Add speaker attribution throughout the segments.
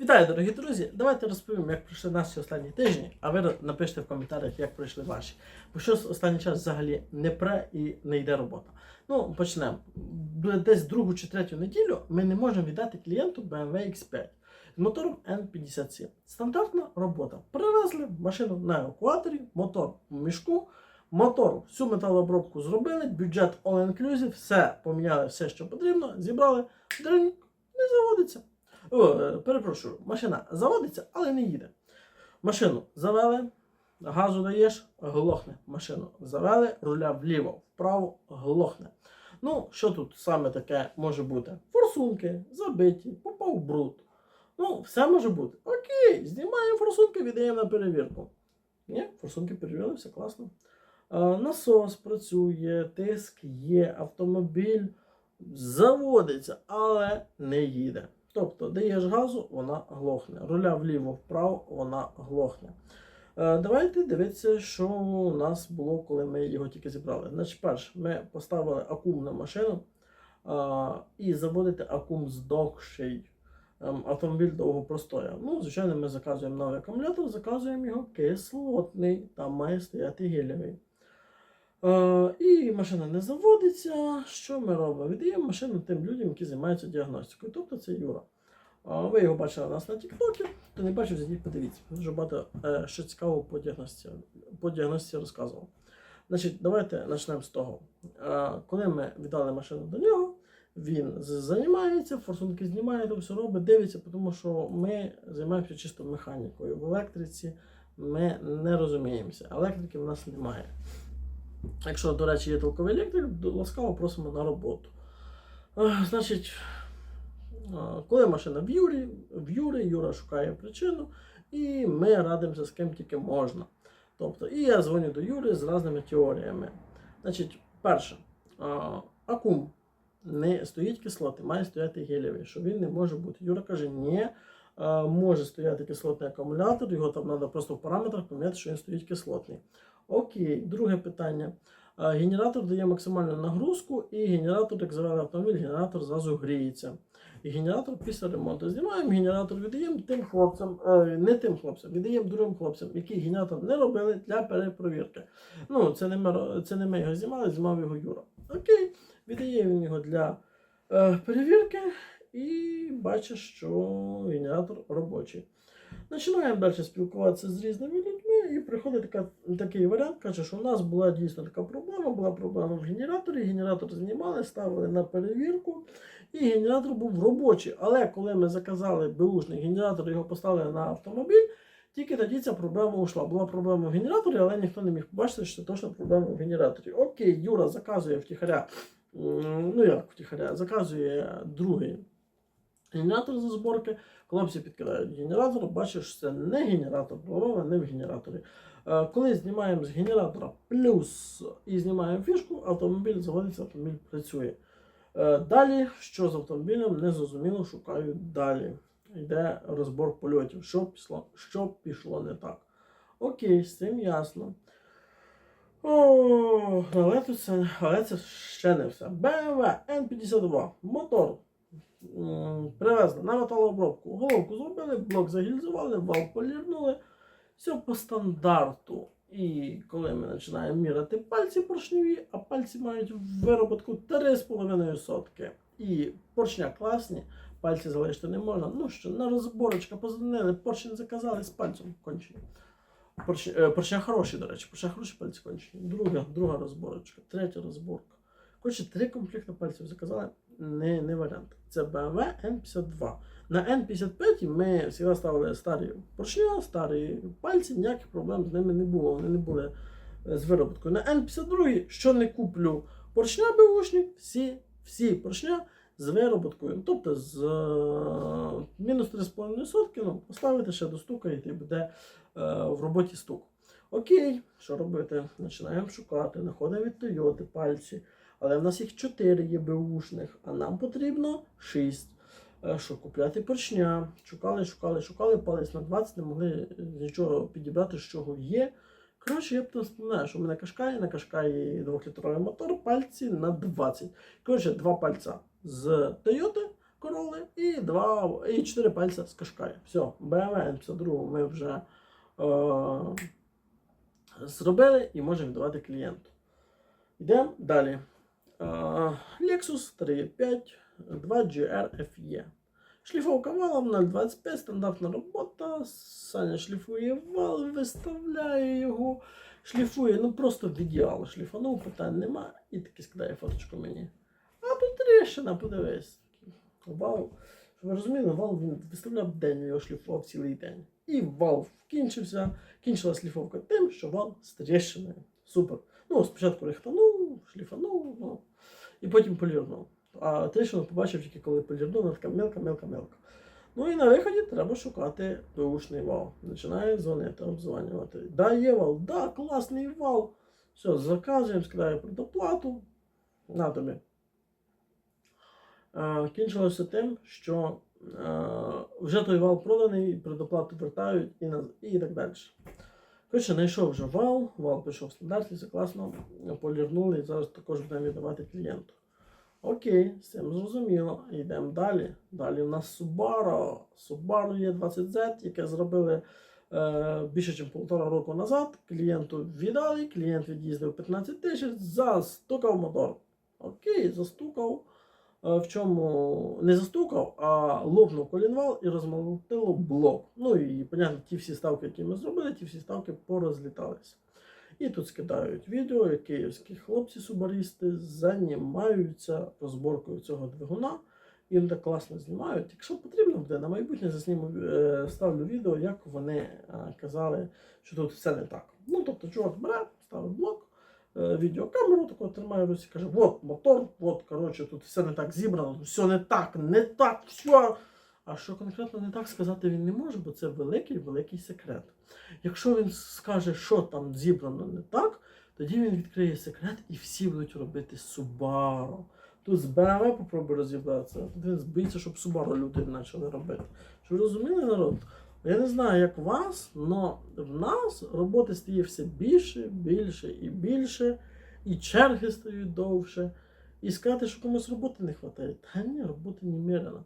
Speaker 1: Вітаю, дорогі друзі! Давайте розповім, як пройшли наші останні тижні, а ви напишіть в коментарях, як пройшли ваші. Бо щось останній час взагалі не пре і не йде робота. Ну, почнемо. Десь другу чи третю неділю ми не можемо віддати клієнту BMW X5 з мотором N57. Стандартна робота. Привезли машину на евакуаторі, мотор в мішку. Мотор, всю металообробку зробили, бюджет all-inclusive, все поміняли, все, що потрібно, зібрали, дринь, не заводиться. О, перепрошую, машина заводиться, але не їде. Машину завели, газу даєш, глохне. Машину завели, руля вліво, вправо, глохне. Ну, що тут саме таке може бути? Форсунки забиті, попав бруд. Ну, все може бути. Окей, знімаємо форсунки, віддаємо на перевірку. Ні, форсунки перевірили, все класно. Е, насос працює, тиск є, автомобіль заводиться, але не їде. Тобто даєш газу, вона глохне. Руля вліво-вправо, вона глохне. Е, давайте дивитися, що у нас було, коли ми його тільки зібрали. Значить, перше, ми поставили акум на машину е, і заводити акум здохший. Ем, Автомобіль довго простояв. Ну, звичайно, ми заказуємо новий акумулятор, заказуємо його кислотний, там має стояти гелєвий. Е, і машина не заводиться. Що ми робимо? Віддаємо машину тим людям, які займаються діагностикою. Тобто це Юра. Е, ви його бачили у нас на Тіктокі, хто не бачив, зайдіть, подивіться. Дуже багато е, що цікавого по діагностиці, по діагностиці розказував. Значить, давайте почнемо з того. Е, коли ми віддали машину до нього, він займається, форсунки знімає, то все робить, дивиться, тому що ми займаємося чисто механікою. В електриці ми не розуміємося. Електрики в нас немає. Якщо, до речі, є толковий електрик, ласкаво просимо на роботу. Е, Значить, е, коли машина в Юрі, в Юрі, Юра шукає причину, і ми радимося з ким тільки можна. Тобто, і я дзвоню до Юри з різними теоріями. Значить, перше, е, акум не стоїть кислоти, має стояти гелєвий, що він не може бути. Юра каже, ні, може стояти кислотний акумулятор, його там треба просто в параметрах поміняти, що він стоїть кислотний. Окей, друге питання. Генератор дає максимальну нагрузку, і генератор, як завели автомобіль, генератор зразу гріється. І генератор після ремонту. Знімаємо генератор, віддаємо тим хлопцям, е, не тим хлопцям, віддаємо другим хлопцям, які генератор не робили для перепровірки. Ну, це не ми, це не ми його знімали, знімав його Юра. Окей, віддає він його для е, перевірки і бачить, що генератор робочий. Починаємо далі спілкуватися з різними людьми, і приходить така, такий варіант, каже, що у нас була дійсно така проблема, була проблема в генераторі, генератор знімали, ставили на перевірку, і генератор був робочий. Але коли ми заказали беушний генератор, його поставили на автомобіль, тільки тоді ця проблема ушла. Була проблема в генераторі, але ніхто не міг побачити, що це точно проблема в генераторі. Окей, Юра заказує втіхаря, ну як втіхаря, заказує другий генератор за зборки. Хлопці підкидають генератор, бачиш, що це не генератор, проблема не в генераторі. Е, Коли знімаємо з генератора плюс і знімаємо фішку, автомобіль заводиться, автомобіль працює. Е, Далі, що з автомобілем, не зрозуміло, шукаю далі. Йде розбор польотів. Що пішло, що пішло не так. Окей, з цим ясно. О, але, це, але це ще не все. BMW N52. Мотор привезли на металообробку. Головку зробили, блок загільзували, вал полірнули. Все по стандарту. І коли ми починаємо міряти пальці поршневі, а пальці мають вироботку 3,5 сотки. І поршня класні, пальці залишити не можна. Ну що, на розборочка позвонили, поршень заказали з пальцем кончені. Поршня, е, хороші, до речі, поршня хороші пальці кончені. Друга, друга розборочка, третя розборка. Коротше, три комплекти пальців заказали, не, не варіант. Це BMW N52. На N55 ми завжди ставили старі поршня, старі пальці, ніяких проблем з ними не було. Вони не були е, з вироботкою. На N52, що не куплю поршня бивушні, всі, всі поршня з вироботкою. Тобто з е, мінус 3,5 сотки, ну, поставити ще достукаєте і буде е, в роботі стук. Окей, що робити? Починаємо шукати, знаходимо від Toyota пальці. Але в нас їх 4 є беушних, а нам потрібно 6. Е, Що купляти поршня. Шукали, шукали, шукали, палець на 20, не могли нічого підібрати, з чого є. Коротше, я б знаю, що в мене кашкає, на кашкаї 2-літровий мотор, пальці на 20. Коротше, два пальця з Toyota, короли і два, і чотири пальця з кашкая. Все, BMW N52 ми вже е, зробили і можемо віддавати клієнту. Йдемо далі. Е, Lexus 3.5 2GR FE. Шліфовка валом 0,25, стандартна робота. Саня шліфує вал, виставляє його, шліфує, ну просто в ідеал шліфанув, питань нема. І таки скидає фоточку мені. А тут тріщина, подивись. Вал. Щоб ви розуміли, вал виставляв день, його шліфував цілий день. І вал вкінчився. Кінчила шліфовка тим, що вал з тріщиною. Супер. Ну, спочатку рихтанув, шліфанув, ну, і потім полірнув. А тріщину побачив тільки коли полірнув, вона така мелка, мелка, мелка. Ну і на виході треба шукати бушний вал. Починає дзвонити, обзвонювати. Да, є вал, да, класний вал. Все, заказуємо, скидаю предоплату. На тобі. Е, Кінчилося тим, що е, вже той вал проданий, предоплату вертають і, і так далі. Коротше, знайшов вже вал, вал пішов в стандарті, все класно, полірнули і зараз також будемо віддавати клієнту. Окей, з цим зрозуміло. Йдемо далі. Далі у нас Subaru. Subaru є 20Z, яке зробили е, більше, ніж півтора року назад. Клієнту віддали, клієнт від'їздив 15 тисяч, застукав мотор. Окей, застукав. Е, в чому не застукав, а лопнув колінвал і розмолотило блок. Ну і, понятно, ті всі ставки, які ми зробили, ті всі ставки порозліталися. І тут скидають відео, як київські хлопці-субаристи займаються розборкою цього двигуна. І вони так класно знімають. Якщо потрібно буде, на майбутнє засніму, е, ставлю відео, як вони е, казали, що тут все не так. Ну, тобто, чувак бере, ставить блок, відеокамеру таку тримає в руці, каже, от мотор, от, коротше, тут все не так зібрано, все не так, не так, все. А що конкретно не так сказати він не може, бо це великий великий секрет. Якщо він скаже, що там зібрано не так, тоді він відкриє секрет і всі будуть робити Subaru. Тут з BMW попробуй розібратися, тут він збиться, щоб Subaru люди почали робити. Ви розуміли народ? Я не знаю, як у вас, але в нас роботи стає все більше, більше і більше, і черги стають довше. І сказати, що комусь роботи не вистачає. Та ні, роботи немерено.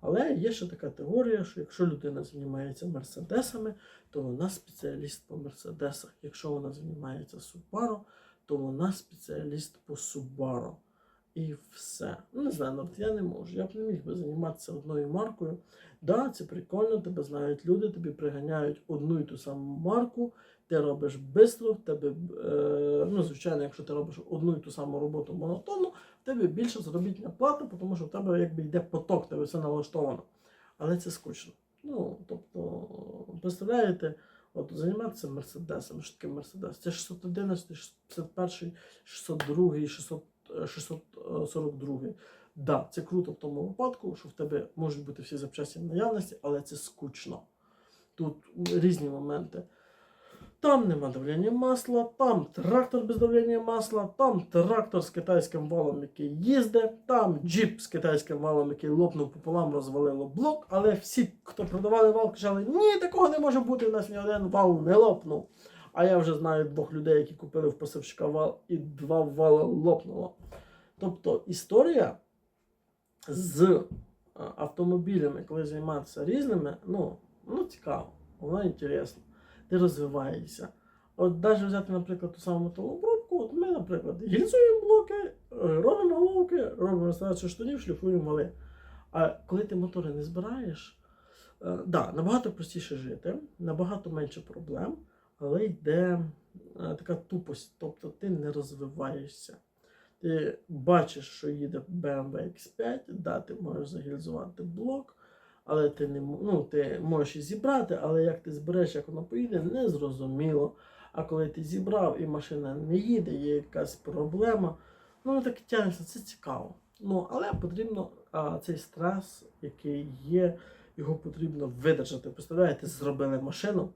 Speaker 1: Але є ще така теорія, що якщо людина займається мерседесами, то вона спеціаліст по мерседесах. Якщо вона займається Subaru, то вона спеціаліст по Subaru. І все. Ну, не знаю, навіть я не можу. Я б не міг би займатися одною маркою. Да, це прикольно, тебе знають люди, тобі приганяють одну і ту саму марку, ти робиш в тебе, е, ну, звичайно, якщо ти робиш одну і ту саму роботу монотонно, в тебе більше заробітня плата, тому що в тебе якби йде поток, тебе все налаштовано. Але це скучно. Ну, тобто, представляєте, от займатися мерседесом, що таке мерседес? Це 611, 651, 602, 600, е, 642. Да, це круто в тому випадку, що в тебе можуть бути всі запчасті в наявності, але це скучно. Тут різні моменти. Там нема давлення масла, там трактор без давлення масла, там трактор з китайським валом, який їздить, там джип з китайським валом, який лопнув пополам, розвалило блок. Але всі, хто продавали вал, казали, ні, такого не може бути, у нас ні один вал не лопнув. А я вже знаю двох людей, які купили в поставщика вал, і два вала лопнуло. Тобто історія з е, автомобілями, коли займатися різними, ну, ну цікаво, воно інтересно. Ти розвиваєшся. От навіть взяти, наприклад, ту саму металообробку, от ми, наприклад, гільзуємо блоки, е, робимо головки, робимо реставрацію штанів, шліфуємо вали. А коли ти мотори не збираєш, е, да, набагато простіше жити, набагато менше проблем, але йде е, така тупость, тобто ти не розвиваєшся. Ти бачиш, що їде BMW X5, да, ти можеш загільзувати блок, але ти не ну, ти можеш і зібрати, але як ти збереш, як воно поїде, не зрозуміло. А коли ти зібрав і машина не їде, є якась проблема, ну так і тягнеться, це цікаво. Ну, але потрібно а, цей стрес, який є, його потрібно видержати. Представляєте, зробили машину.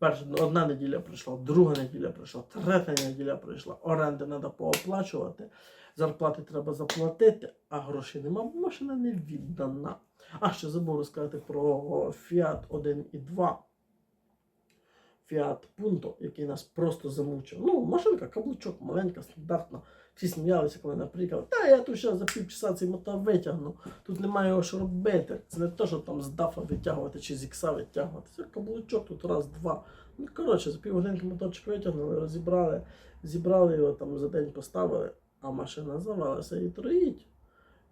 Speaker 1: Перша одна неділя пройшла, друга неділя пройшла, третя неділя пройшла. Оренди треба пооплачувати, зарплати треба заплатити, а грошей нема, машина не віддана. А ще забув розказати про Fiat 1.2. Fiat Punto, який нас просто замучив. Ну, машинка, каблучок, маленька, стандартна. Всі сміялися, коли наприклад, та я тут зараз за півчаса цей мотор витягну, тут немає його що робити. Це не те, що там з дафа витягувати чи з ікса витягувати. Це каблучок тут раз, два. Ну, коротше, за півгодинки моторчик витягнули, розібрали, зібрали його там за день поставили, а машина завалася і троїть.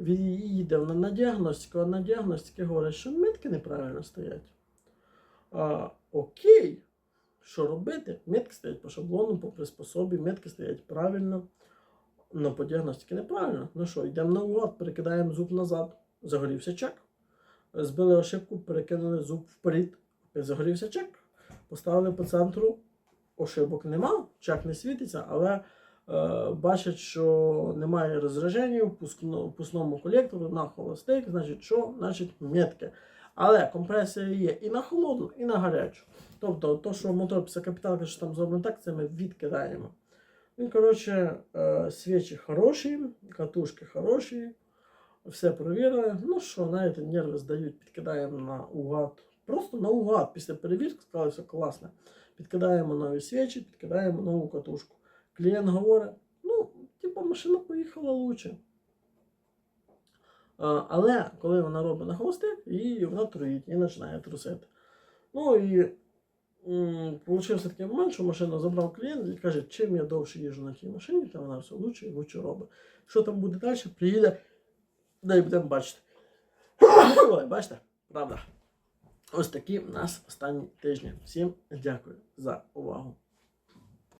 Speaker 1: Він їде на, діагностику, а на діагностиці говорять, що метки неправильно стоять. А, окей, що робити? Метки стоять по шаблону, по приспособі, метки стоять правильно. Ну, по діагностиці неправильно. Ну що, йдемо на угод, перекидаємо зуб назад, загорівся чек. Збили ошибку, перекинули зуб вперед, загорівся чек. Поставили по центру, ошибок нема, чек не світиться, але е, бачать, що немає розраження в пускно- пусному колектору на холостик, значить що? Значить метки. Але компресія є і на холодну, і на гарячу. Тобто, то, що мотор після капіталки, що там зроблено так, це ми відкидаємо. Ну, коротше, е, свічі хороші, катушки хороші, все перевірили. Ну що, знаєте, нерви здають, підкидаємо на угад. Просто на угад. Після перевірки сказали, все класно. Підкидаємо нові свічі, підкидаємо нову катушку. Клієнт говорить, ну, типу, машина поїхала лучше. Але коли вона робить на хвостик, і вона труїть, і починає трусити. Ну і получився такий момент, що машину забрав клієнт і каже, чим я довше їжджу на тій машині, то вона все лучше і лучше робить. Що там буде далі, приїде, дай будемо бачити. Ой, бачите, правда. Ось такі в нас останні тижні. Всім дякую за увагу.